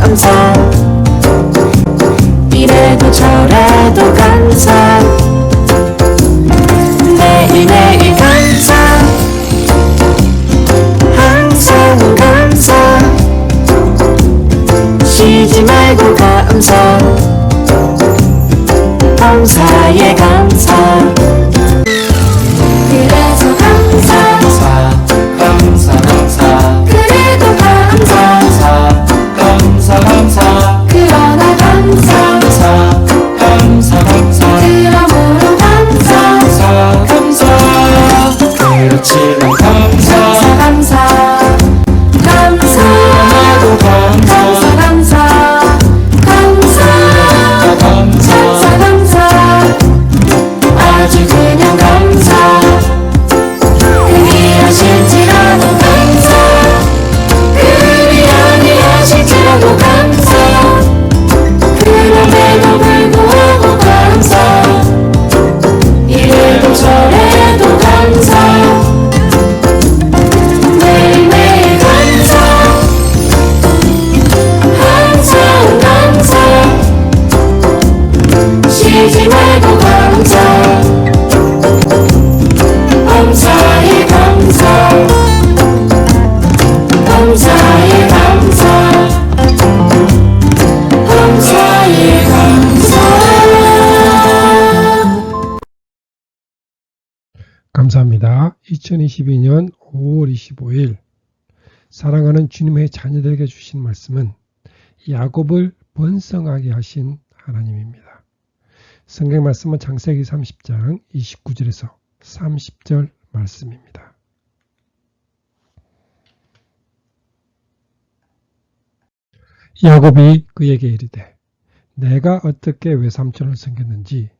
감사 이래도 저래도 감사 감사합니다. 2022년 5월 25일 사랑하는 주님의 자녀들에게 주신 말씀은 야곱을 번성하게 하신 하나님입니다. 성경 말씀은 장세기 30장 29절에서 30절 말씀입니다. 야곱이 그에게 이르되 내가 어떻게 외삼촌을 섬겼는지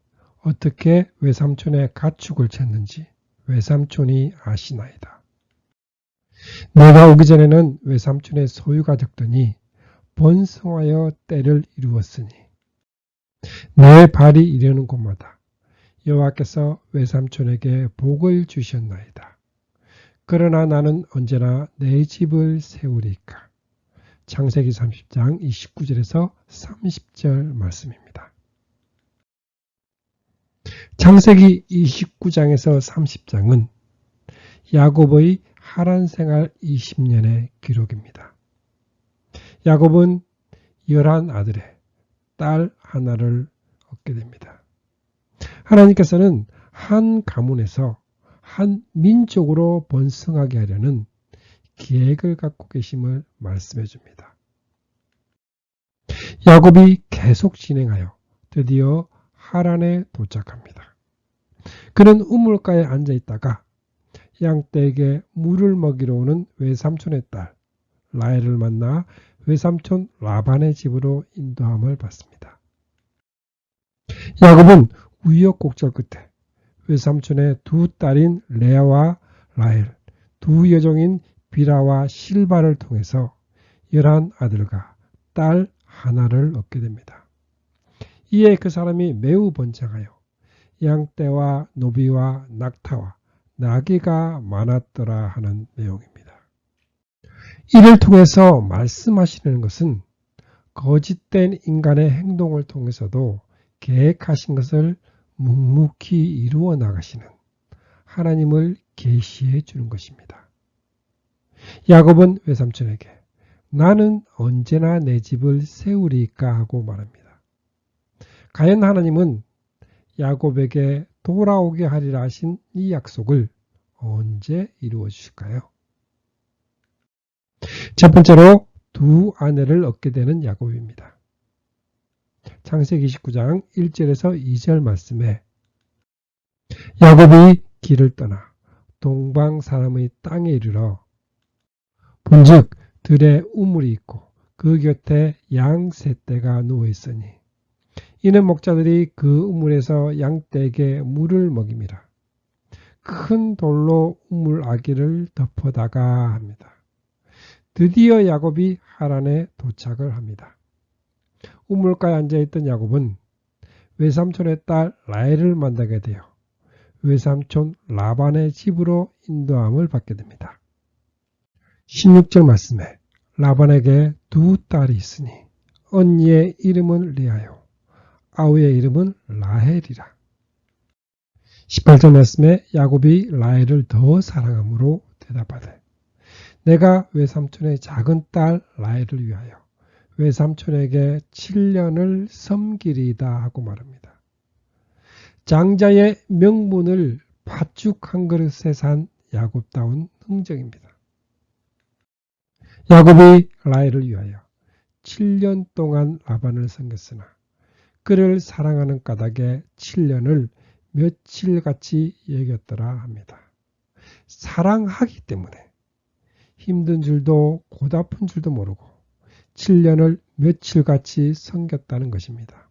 어떻게 외삼촌의 가축을 챘는지 외삼촌이 아시나이다. 내가 오기 전에는 외삼촌의 소유가 적더니 번성하여 때를 이루었으니 내 발이 이르는 곳마다 여호와께서 외삼촌에게 복을 주셨나이다. 그러나 나는 언제나 내 집을 세우리까. 창세기 30장 29절에서 30절 말씀입니다. 창세기 29장에서 30장은 야곱의 하란 생활 20년의 기록입니다. 야곱은 열한 아들의 딸 하나를 얻게 됩니다. 하나님께서는 한 가문에서 한 민족으로 번성하게 하려는 계획을 갖고 계심을 말씀해 줍니다. 야곱이 계속 진행하여 드디어 하란에 도착합니다. 그는 우물가에 앉아 있다가 양떼에게 물을 먹이러 오는 외삼촌의 딸 라헬을 만나 외삼촌 라반의 집으로 인도함을 받습니다. 야곱은 우여곡절 끝에 외삼촌의 두 딸인 레아와 라헬, 두 여종인 비라와 실바를 통해서 열한 아들과 딸 하나를 얻게 됩니다. 이에 그 사람이 매우 번창하여 양떼와 노비와 낙타와 나귀가 많았더라 하는 내용입니다. 이를 통해서 말씀하시는 것은 거짓된 인간의 행동을 통해서도 계획하신 것을 묵묵히 이루어 나가시는 하나님을 계시해 주는 것입니다. 야곱은 외삼촌에게 나는 언제나 내 집을 세우리까 하고 말합니다. 과연 하나님은 야곱에게 돌아오게 하리라 하신 이 약속을 언제 이루어 주실까요? 첫 번째로 두 아내를 얻게 되는 야곱입니다. 창세기 29장 1절에서 2절 말씀에 야곱이 길을 떠나 동방 사람의 땅에 이르러 본즉 들에 우물이 있고 그 곁에 양 세 떼가 누워 있으니 이는 목자들이 그 우물에서 양떼에게 물을 먹입니다. 큰 돌로 우물 아기를 덮어다가 합니다. 드디어 야곱이 하란에 도착을 합니다. 우물가에 앉아있던 야곱은 외삼촌의 딸 라헬을 만나게 되어 외삼촌 라반의 집으로 인도함을 받게 됩니다. 16절 말씀에 라반에게 두 딸이 있으니 언니의 이름은 레아요 아우의 이름은 라헬이라. 18절 말씀에 야곱이 라헬을 더 사랑함으로 대답하되 내가 외삼촌의 작은 딸 라헬을 위하여 외삼촌에게 7년을 섬기리다 하고 말합니다. 장자의 명분을 팥죽 한 그릇에 산 야곱다운 흥정입니다. 야곱이 라헬을 위하여 7년 동안 라반을 섬겼으나 그를 사랑하는 까닭에 7년을 며칠같이 여겼더라 합니다. 사랑하기 때문에 힘든 줄도 고다픈 줄도 모르고 7년을 며칠같이 섬겼다는 것입니다.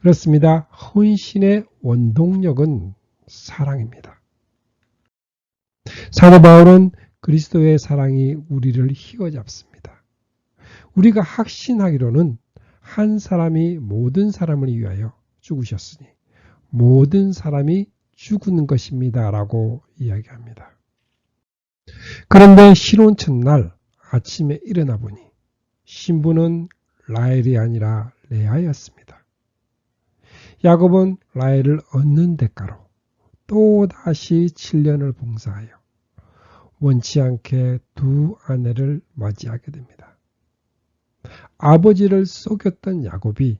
그렇습니다. 헌신의 원동력은 사랑입니다. 사도 바울은 그리스도의 사랑이 우리를 휘어잡습니다. 우리가 확신하기로는 한 사람이 모든 사람을 위하여 죽으셨으니 모든 사람이 죽는 것입니다. 라고 이야기합니다. 그런데 신혼 첫날 아침에 일어나 보니 신부는 라헬이 아니라 레아였습니다. 야곱은 라헬을 얻는 대가로 또다시 7년을 봉사하여 원치 않게 두 아내를 맞이하게 됩니다. 아버지를 속였던 야곱이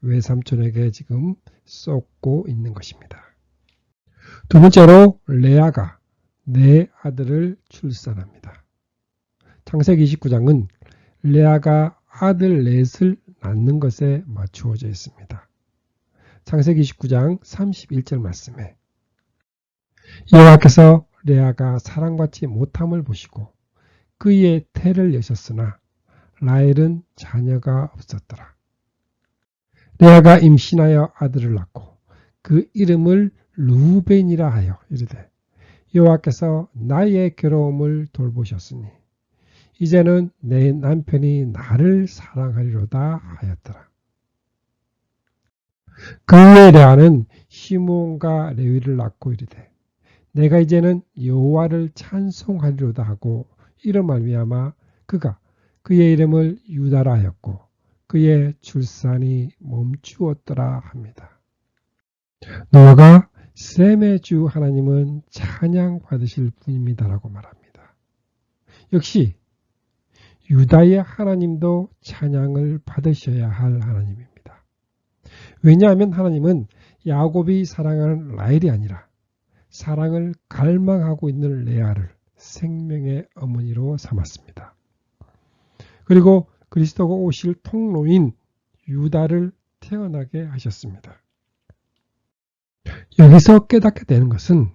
외삼촌에게 지금 쏟고 있는 것입니다. 두 번째로 레아가 네 아들을 출산합니다. 창세기 29장은 레아가 아들 넷을 낳는 것에 맞추어져 있습니다. 창세기 29장 31절 말씀에 여호와께서 레아가 사랑받지 못함을 보시고 그의 태를 여셨으나 라헬은 자녀가 없었더라. 레아가 임신하여 아들을 낳고 그 이름을 루벤이라 하여 이르되 여호와께서 나의 괴로움을 돌보셨으니 이제는 내 남편이 나를 사랑하리로다 하였더라. 그 후에 레아는 시몬과 레위를 낳고 이르되 내가 이제는 여호와를 찬송하리로다 하고 이런 말미암아 그가 그의 이름을 유다라 하였고 그의 출산이 멈추었더라 합니다. 노아가 셈의 주 하나님은 찬양 받으실 분입니다라고 말합니다. 역시 유다의 하나님도 찬양을 받으셔야 할 하나님입니다. 왜냐하면 하나님은 야곱이 사랑하는 라헬이 아니라 사랑을 갈망하고 있는 레아를 생명의 어머니로 삼았습니다. 그리고 그리스도가 오실 통로인 유다를 태어나게 하셨습니다. 여기서 깨닫게 되는 것은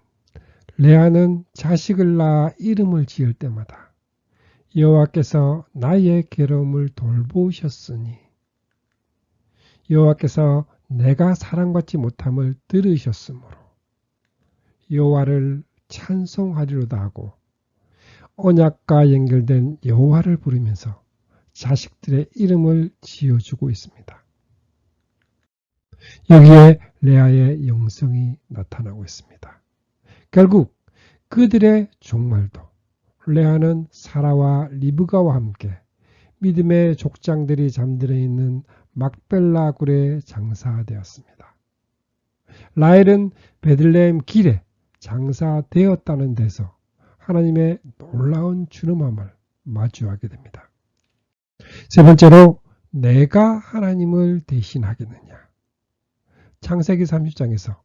레아는 자식을 낳아 이름을 지을 때마다 여호와께서 나의 괴로움을 돌보셨으니 여호와께서 내가 사랑받지 못함을 들으셨으므로 여호와를 찬송하리로다 하고 언약과 연결된 여호와를 부르면서 자식들의 이름을 지어주고 있습니다. 여기에 레아의 영성이 나타나고 있습니다. 결국 그들의 종말도 레아는 사라와 리브가와 함께 믿음의 족장들이 잠들어 있는 막벨라 굴에 장사되었습니다. 라헬은 베들레헴 길에 장사되었다는 데서 하나님의 놀라운 주름함을 마주하게 됩니다. 세 번째로 내가 하나님을 대신하겠느냐. 창세기 30장에서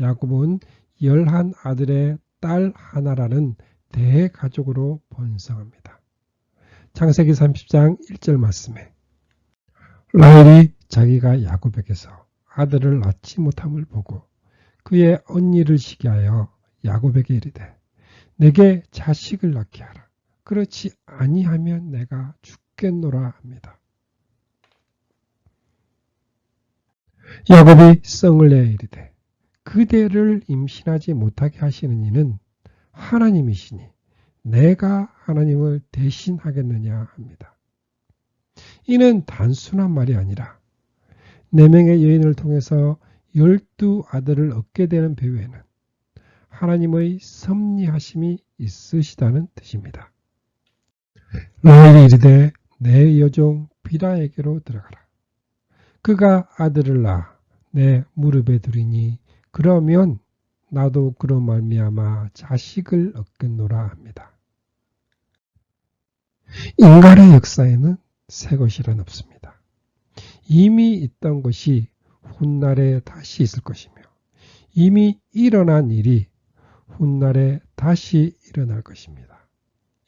야곱은 열한 아들의 딸 하나라는 대가족으로 번성합니다. 창세기 30장 1절 말씀에 라헬이 자기가 야곱에게서 아들을 낳지 못함을 보고 그의 언니를 시기하여 야곱에게 이르되 내게 자식을 낳게 하라. 그렇지 아니하면 내가 죽 겠노라 합니다. 야곱이 성을 내어 이르되 그대를 임신하지 못하게 하시는 이는 하나님이시니 내가 하나님을 대신하겠느냐 합니다. 이는 단순한 말이 아니라 네 명의 여인을 통해서 열두 아들을 얻게 되는 배후에는 하나님의 섭리하심이 있으시다는 뜻입니다. 라헬이 이르되 내 여종 비라에게로 들어가라. 그가 아들을 낳아 내 무릎에 두리니 그러면 나도 그런 말미암아 자식을 얻겠노라 합니다. 인간의 역사에는 새 것이란 없습니다. 이미 있던 것이 훗날에 다시 있을 것이며 이미 일어난 일이 훗날에 다시 일어날 것입니다.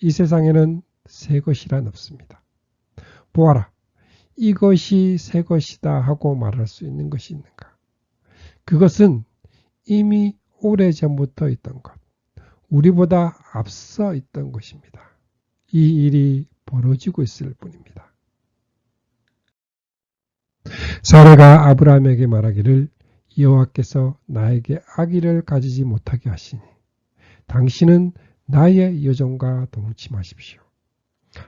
이 세상에는 새 것이란 없습니다. 보아라, 이것이 새 것이다 하고 말할 수 있는 것이 있는가? 그것은 이미 오래전부터 있던 것, 우리보다 앞서 있던 것입니다. 이 일이 벌어지고 있을 뿐입니다. 사례가 아브라함에게 말하기를 여호와께서 나에게 아기를 가지지 못하게 하시니 당신은 나의 여종과 동침하십시오.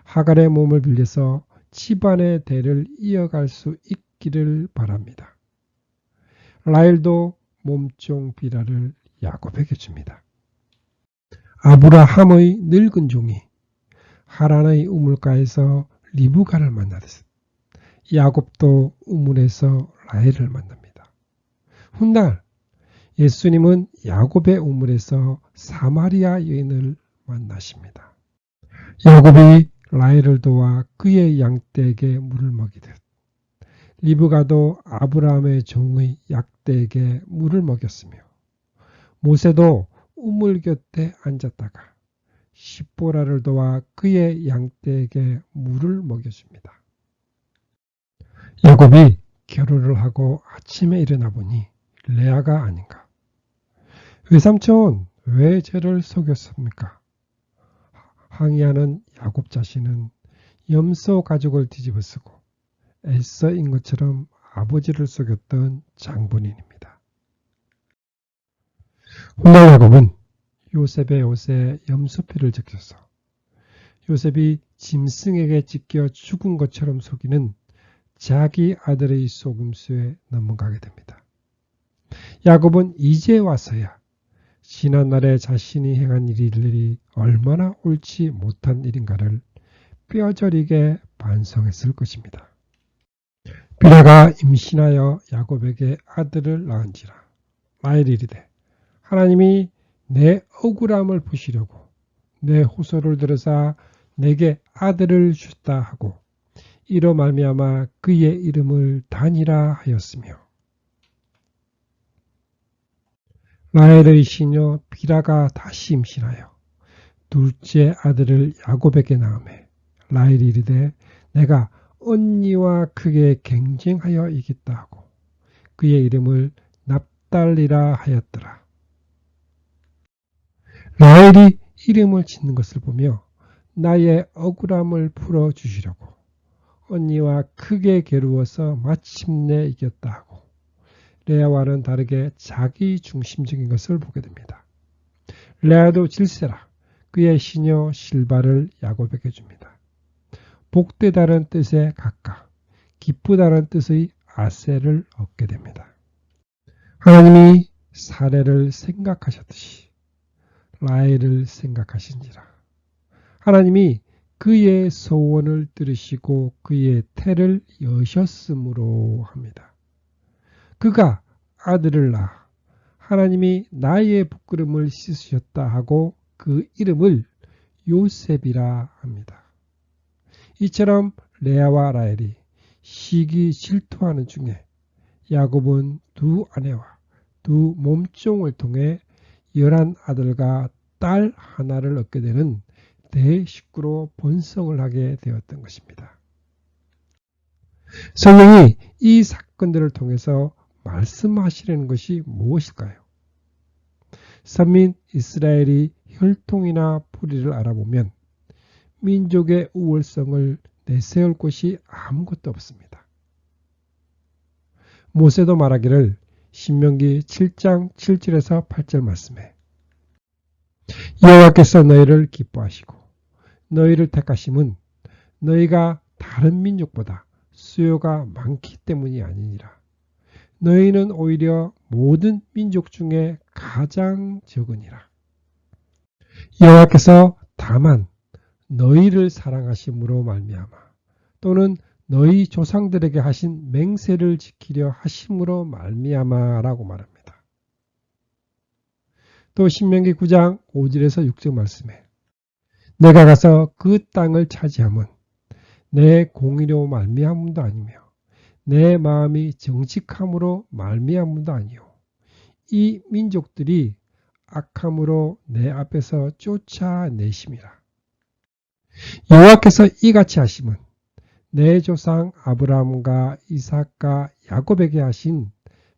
하갈의 몸을 빌려서 집안의 대를 이어갈 수 있기를 바랍니다. 라일도 몸종 비라를 야곱에게 줍니다. 아브라함의 늙은 종이 하란의 우물가에서 리브가를 만나듯 야곱도 우물에서 라헬을 만납니다. 훗날 예수님은 야곱의 우물에서 사마리아 여인을 만나십니다. 야곱이 라헬을 도와 그의 양떼에게 물을 먹이듯 리브가도 아브라함의 종의 약대에게 물을 먹였으며 모세도 우물 곁에 앉았다가 십보라를 도와 그의 양떼에게 물을 먹여줍니다. 야곱이 결혼을 하고 아침에 일어나 보니 레아가 아닌가. 외삼촌 왜 저를 속였습니까? 항의하는 야곱 자신은 염소 가죽을 뒤집어 쓰고 애써인 것처럼 아버지를 속였던 장본인입니다. 훗날 야곱은 요셉의 옷에 염소피를 적셔서 요셉이 짐승에게 찢겨 죽은 것처럼 속이는 자기 아들의 속임수에 넘어가게 됩니다. 야곱은 이제 와서야 지난날에 자신이 행한 일들이 얼마나 옳지 못한 일인가를 뼈저리게 반성했을 것입니다. 비라가 임신하여 야곱에게 아들을 낳은지라 라헬이 이르되 하나님이 내 억울함을 푸시려고 내 호소를 들으사 내게 아들을 주셨다 하고 이로 말미암아 그의 이름을 단이라 하였으며 라헬의 시녀 비라가 다시 임신하여 둘째 아들을 야곱에게 낳음에 라헬이 이르되 내가 언니와 크게 경쟁하여 이겼다 하고 그의 이름을 납달리라 하였더라. 라헬이 이름을 짓는 것을 보며 나의 억울함을 풀어 주시려고 언니와 크게 괴로워서 마침내 이겼다 하고 레아와는 다르게 자기 중심적인 것을 보게 됩니다. 레아도 질세라 그의 시녀 실바를 야곱에게 줍니다. 복되다는 뜻에 각각 기쁘다는 뜻의 아세를 얻게 됩니다. 하나님이 사례를 생각하셨듯이 라헬을 생각하신지라. 하나님이 그의 소원을 들으시고 그의 태를 여셨으므로 합니다. 그가 아들을 낳아 하나님이 나의 부끄름을 씻으셨다 하고 그 이름을 요셉이라 합니다. 이처럼 레아와 라헬이 시기 질투하는 중에 야곱은 두 아내와 두 몸종을 통해 열한 아들과 딸 하나를 얻게 되는 대식구로 번성을 하게 되었던 것입니다. 성령이 이 사건들을 통해서 말씀하시려는 것이 무엇일까요? 선민 이스라엘이 혈통이나 뿌리를 알아보면 민족의 우월성을 내세울 곳이 아무것도 없습니다. 모세도 말하기를 신명기 7장 7절에서 8절 말씀에 여호와께서 너희를 기뻐하시고 너희를 택하심은 너희가 다른 민족보다 수요가 많기 때문이 아니니라. 너희는 오히려 모든 민족 중에 가장 적으니라. 여호와께서 다만 너희를 사랑하심으로 말미암아 또는 너희 조상들에게 하신 맹세를 지키려 하심으로 말미암아라고 말합니다. 또 신명기 9장 5절에서 6절 말씀에 내가 가서 그 땅을 차지함은 내 공의로 말미암음도 아니며 내 마음이 정직함으로 말미암음도 아니요 이 민족들이 악함으로 내 앞에서 쫓아내심이라. 여호와께서 이같이 하심은 내 조상 아브라함과 이삭과 야곱에게 하신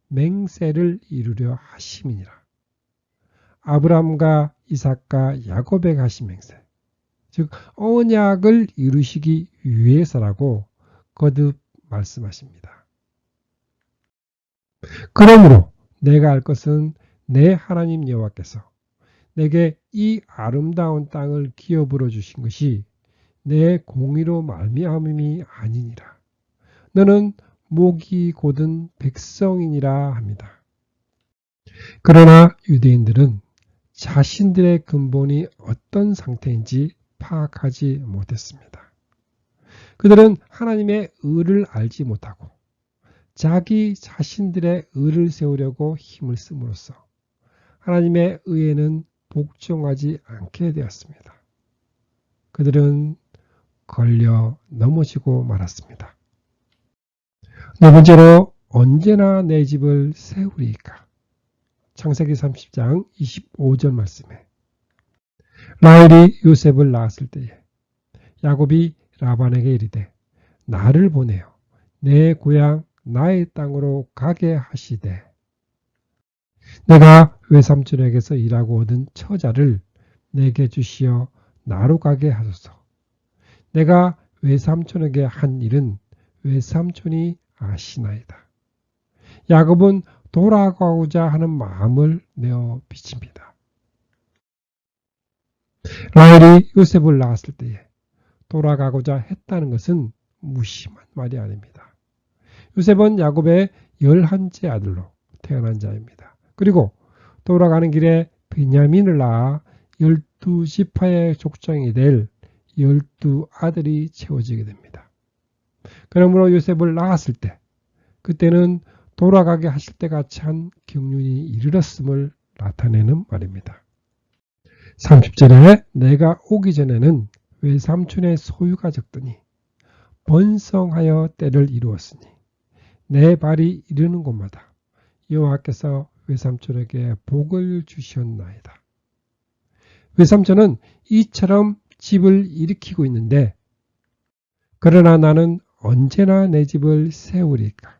맹세를 이루려 하심이니라. 아브라함과 이삭과 야곱에게 하신 맹세. 즉 언약을 이루시기 위해서라고 거듭 말씀하십니다. 그러므로 내가 알 것은 내 하나님 여호와께서 내게 이 아름다운 땅을 기업으로 주신 것이 내 공의로 말미암음이 아니니라. 너는 목이 곧은 백성이니라 합니다. 그러나 유대인들은 자신들의 근본이 어떤 상태인지 파악하지 못했습니다. 그들은 하나님의 의를 알지 못하고 자기 자신들의 의를 세우려고 힘을 씀으로써 하나님의 의에는 복종하지 않게 되었습니다. 그들은 걸려 넘어지고 말았습니다. 네 번째로 언제나 내 집을 세우리까? 창세기 30장 25절 말씀에 라헬이 요셉을 낳았을 때에 야곱이 라반에게 이르되 나를 보내어 내 고향 나의 땅으로 가게 하시되 내가 외삼촌에게서 일하고 얻은 처자를 내게 주시어 나로 가게 하소서. 내가 외삼촌에게 한 일은 외삼촌이 아시나이다. 야곱은 돌아가고자 하는 마음을 내어 비칩니다. 라헬이 요셉을 낳았을 때에 돌아가고자 했다는 것은 무심한 말이 아닙니다. 요셉은 야곱의 열한째 아들로 태어난 자입니다. 그리고 돌아가는 길에 베냐민을 낳아 열두 지파의 족장이 될 열두 아들이 채워지게 됩니다. 그러므로 요셉을 낳았을 때 그때는 돌아가게 하실 때가 찬 경륜이 이르렀음을 나타내는 말입니다. 30절에 내가 오기 전에는 외삼촌의 소유가 적더니 번성하여 때를 이루었으니 내 발이 이르는 곳마다 여호와께서 외삼촌에게 복을 주셨나이다. 외삼촌은 이처럼 집을 일으키고 있는데 그러나 나는 언제나 내 집을 세우리까?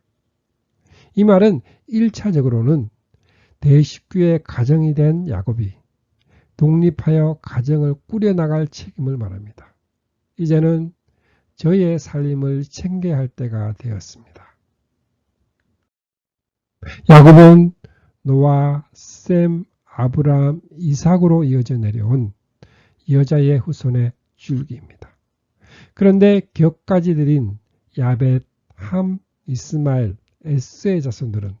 이 말은 1차적으로는 대식구의 가정이 된 야곱이 독립하여 가정을 꾸려나갈 책임을 말합니다. 이제는 저의 살림을 챙겨야 할 때가 되었습니다. 야곱은 노아, 셈, 아브라함, 이삭으로 이어져 내려온 여자의 후손의 줄기입니다. 그런데 격까지 들인 야벳, 함, 이스마엘, 에스의 자손들은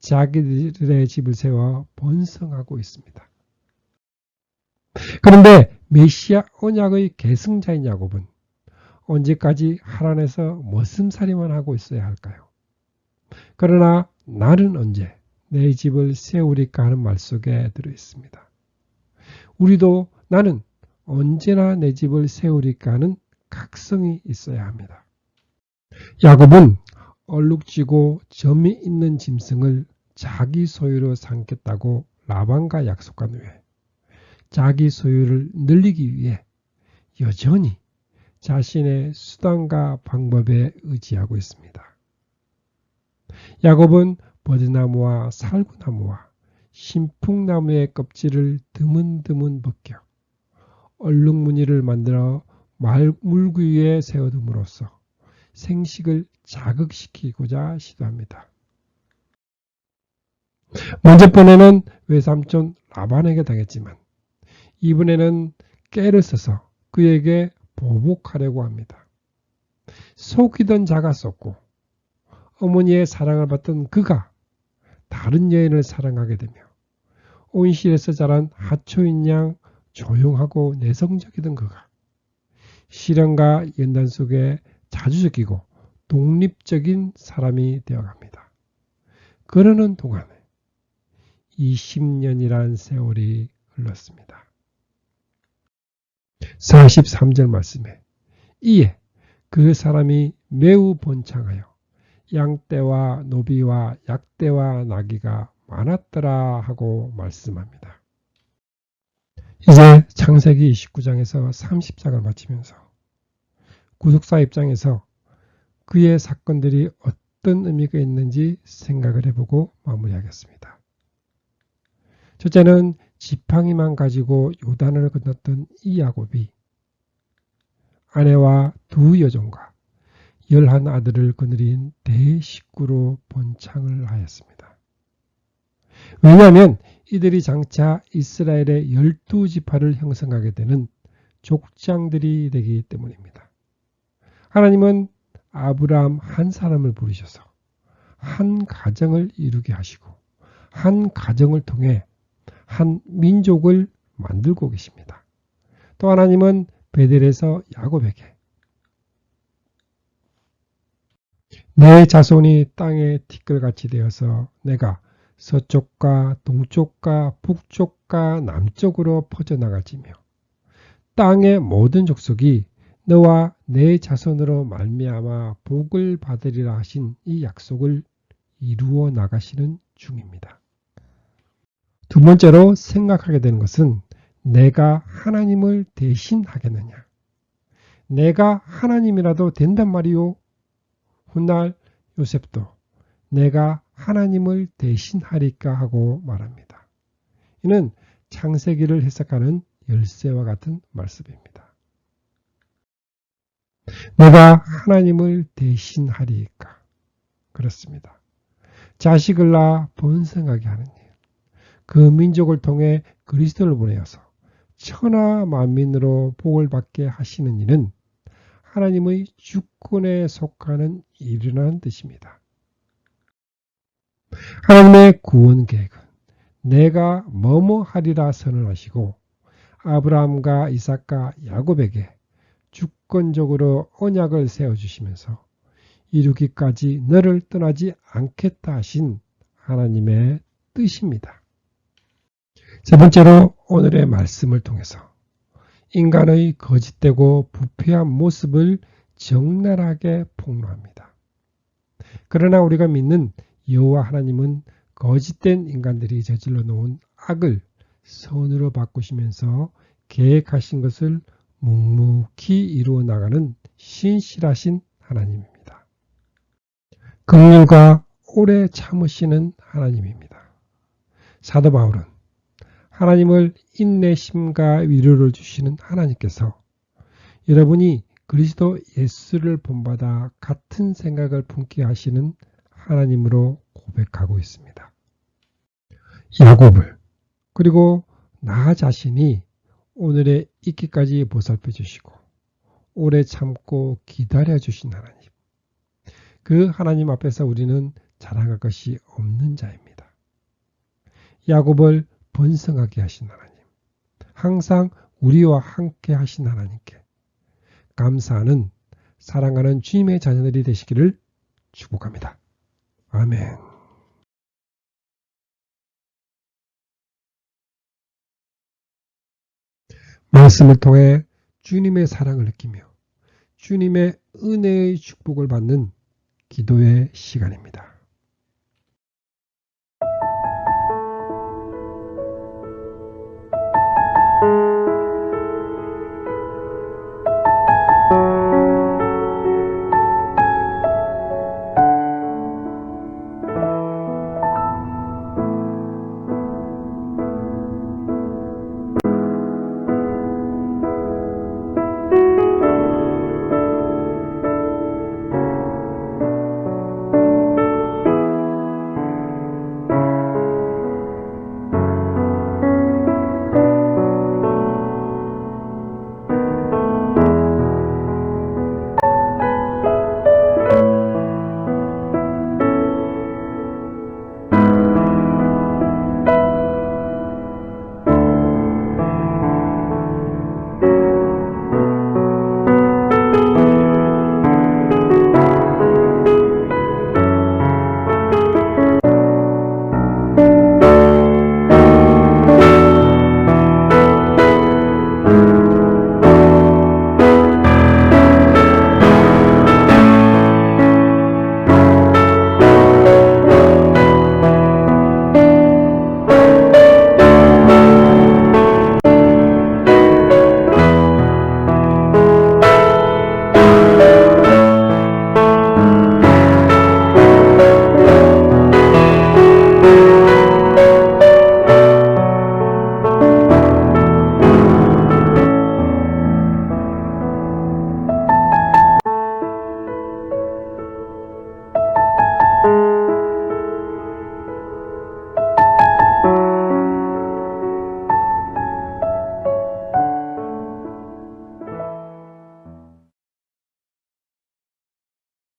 자기들의 집을 세워 번성하고 있습니다. 그런데 메시아 언약의 계승자인 야곱은 언제까지 하란에서 머슴살이만 하고 있어야 할까요? 그러나 나는 언제 내 집을 세우리까 하는 말 속에 들어 있습니다. 우리도 나는 언제나 내 집을 세우리까 하는 각성이 있어야 합니다. 야곱은 얼룩지고 점이 있는 짐승을 자기 소유로 삼겠다고 라반과 약속한 후에 자기 소유를 늘리기 위해 여전히 자신의 수단과 방법에 의지하고 있습니다. 야곱은 버드나무와 살구나무와 신풍나무의 껍질을 드문드문 벗겨 얼룩무늬를 만들어 물구 위에 세워둠으로써 생식을 자극시키고자 시도합니다. 먼저 번에는 외삼촌 라반에게 당했지만 이번에는 깨를 써서 그에게 보복하려고 합니다. 속이던 자가 썼고 어머니의 사랑을 받던 그가 다른 여인을 사랑하게 되며 온실에서 자란 하초인 양 조용하고 내성적이던 그가 시련과 연단 속에 자주 적이고 독립적인 사람이 되어갑니다. 그러는 동안에 20년이란 세월이 흘렀습니다. 43절 말씀에 이에 그 사람이 매우 번창하여 양떼와 노비와 약떼와 나귀가 많았더라 하고 말씀합니다. 이제 창세기 29장에서 30장을 마치면서 구속사 입장에서 그의 사건들이 어떤 의미가 있는지 생각을 해보고 마무리하겠습니다. 첫째는 지팡이만 가지고 요단을 건넜던 이 야곱이 아내와 두 여종과 열한 아들을 거느린 대식구로 번창을 하였습니다. 왜냐하면 이들이 장차 이스라엘의 열두 지파를 형성하게 되는 족장들이 되기 때문입니다. 하나님은 아브라함 한 사람을 부르셔서 한 가정을 이루게 하시고 한 가정을 통해 한 민족을 만들고 계십니다. 또 하나님은 베델에서 야곱에게 내 자손이 땅의 티끌같이 되어서 내가 서쪽과 동쪽과 북쪽과 남쪽으로 퍼져나갈지며 땅의 모든 족속이 너와 내 자손으로 말미암아 복을 받으리라 하신 이 약속을 이루어 나가시는 중입니다. 두 번째로 생각하게 되는 것은 내가 하나님을 대신하겠느냐. 내가 하나님이라도 된단 말이요. 훗날 요셉도 내가 하나님을 대신하리까 하고 말합니다. 이는 창세기를 해석하는 열쇠와 같은 말씀입니다. 내가 하나님을 대신하리까? 그렇습니다. 자식을 낳아 번성하게 하는 일. 그 민족을 통해 그리스도를 보내어서 천하 만민으로 복을 받게 하시는 이는 하나님의 주권에 속하는 일이라는 뜻입니다. 하나님의 구원 계획은 내가 뭐뭐 하리라 선언하시고 아브라함과 이삭과 야곱에게 주권적으로 언약을 세워주시면서 이루기까지 너를 떠나지 않겠다 하신 하나님의 뜻입니다. 세 번째로 오늘의 말씀을 통해서 인간의 거짓되고 부패한 모습을 적나라하게 폭로합니다. 그러나 우리가 믿는 여호와 하나님은 거짓된 인간들이 저질러 놓은 악을 선으로 바꾸시면서 계획하신 것을 묵묵히 이루어 나가는 신실하신 하나님입니다. 긍휼과 오래 참으시는 하나님입니다. 사도 바울은 하나님을 인내심과 위로를 주시는 하나님께서 여러분이 그리스도 예수를 본받아 같은 생각을 품게 하시는 하나님으로 고백하고 있습니다. 야곱을 그리고 나 자신이 오늘의 있기까지 보살펴 주시고 오래 참고 기다려 주신 하나님. 그 하나님 앞에서 우리는 자랑할 것이 없는 자입니다. 야곱을 번성하게 하신 하나님. 항상 우리와 함께 하신 하나님께 감사하는 사랑하는 주님의 자녀들이 되시기를 축복합니다. 아멘. 말씀을 통해 주님의 사랑을 느끼며 주님의 은혜의 축복을 받는 기도의 시간입니다.